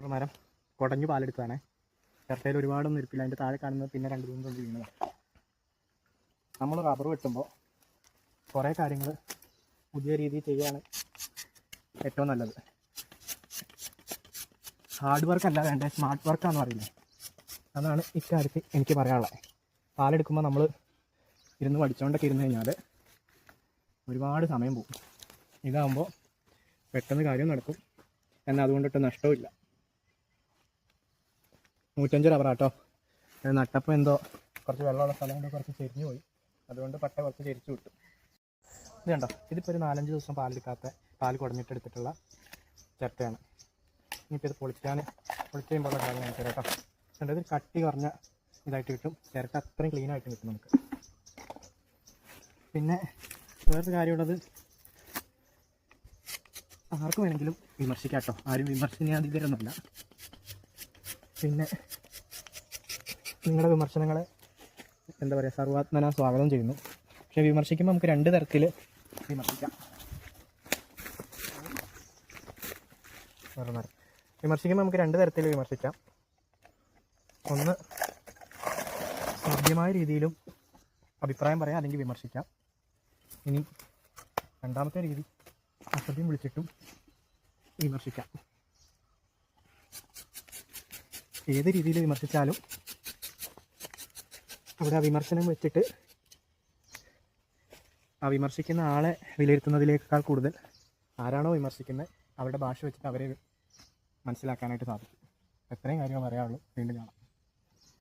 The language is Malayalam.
മരം കുടഞ്ഞു പാലെടുത്തതാണ് ചിരട്ടയിൽ ഒരുപാടൊന്നും ഇരിപ്പില്ല. അതിന്റെ താഴെ കാണുന്നത് പിന്നെ രണ്ട് മൂന്ന് തൊണ്ട് വീണതാണ് നമ്മൾ റബ്ബർ വെട്ടുമ്പോൾ കുറേ കാര്യങ്ങൾ പുതിയ രീതിയിൽ ചെയ്യുകയാണ് ഏറ്റവും നല്ലത്. ഹാർഡ് വർക്ക് അല്ല വേണ്ടത് സ്മാർട്ട് വർക്കാണെന്ന് പറയുന്നത് അതാണ് ഇക്കാര്യത്തിൽ എനിക്ക് പറയാനുള്ളത്. പാലെടുക്കുമ്പോൾ നമ്മൾ ഇരുന്ന് പഠിച്ചുകൊണ്ടൊക്കെ ഇരുന്ന് കഴിഞ്ഞാൽ ഒരുപാട് സമയം പോകും. ഇതാകുമ്പോൾ പെട്ടെന്ന് കാര്യം നടക്കും. എന്നാൽ അതുകൊണ്ടിട്ട് നഷ്ടമില്ല നൂറ്റഞ്ച് റബ്ബറാട്ടോ അത് നട്ടപ്പോൾ എന്തോ കുറച്ച് വെള്ളമുള്ള സ്ഥലം കൊണ്ട് കുറച്ച് ചെരിഞ്ഞു പോയി. അതുകൊണ്ട് പട്ട കുറച്ച് ചെരിച്ചു വിട്ടു. ഇത് കണ്ടോ? ഇതിപ്പോൾ ഒരു നാലഞ്ച് ദിവസം പാലെടുക്കാത്ത പാൽ കുടഞ്ഞിട്ട് എടുത്തിട്ടുള്ള ചിരട്ടയാണ്. ഇനിയിപ്പോൾ ഇത് പൊളിക്കാൻ പൊളിച്ച് കഴിയുമ്പോഴുള്ള കാര്യം കാണിച്ചു കേട്ടോ കണ്ടോ? ഇത് കട്ടി കുറഞ്ഞ ഇതായിട്ട് കിട്ടും. ചിരട്ട അത്രയും ക്ലീൻ ആയിട്ട് കിട്ടും നമുക്ക്. പിന്നെ വേറൊരു കാര്യമുള്ളത് ആർക്ക് വേണമെങ്കിലും വിമർശിക്കാം കേട്ടോ ആരും വിമർശനാധികാരമൊന്നുമല്ല പിന്നെ നിങ്ങളുടെ വിമർശനങ്ങളെ എന്താ പറയുക സർവാത്മന സ്വാഗതം ചെയ്യുന്നു. പക്ഷെ വിമർശിക്കുമ്പോൾ നമുക്ക് രണ്ട് തരത്തിൽ വിമർശിക്കാം. വിമർശിക്കുമ്പോൾ നമുക്ക് രണ്ട് തരത്തിൽ വിമർശിക്കാം. ഒന്ന് സാധ്യമായ രീതിയിലും അഭിപ്രായം പറയാം അല്ലെങ്കിൽ വിമർശിക്കാം. ഇനി രണ്ടാമത്തെ രീതി അസഭ്യം വിളിച്ചിട്ടും വിമർശിക്കാം. ഏത് രീതിയിൽ വിമർശിച്ചാലും അവിടെ വിമർശനം വെച്ചിട്ട് ആ വിമർശിക്കുന്ന ആളെ വിലയിരുത്തുന്നതിനേക്കാൾ കൂടുതൽ ആരാണോ വിമർശിക്കുന്നത് അവരുടെ ഭാഷ വെച്ചിട്ട് അവരെ മനസ്സിലാക്കാനായിട്ട് സാധിക്കും. എത്രയും കാര്യങ്ങൾ പറയാനുള്ളൂ. വീണ്ടും കാണാം.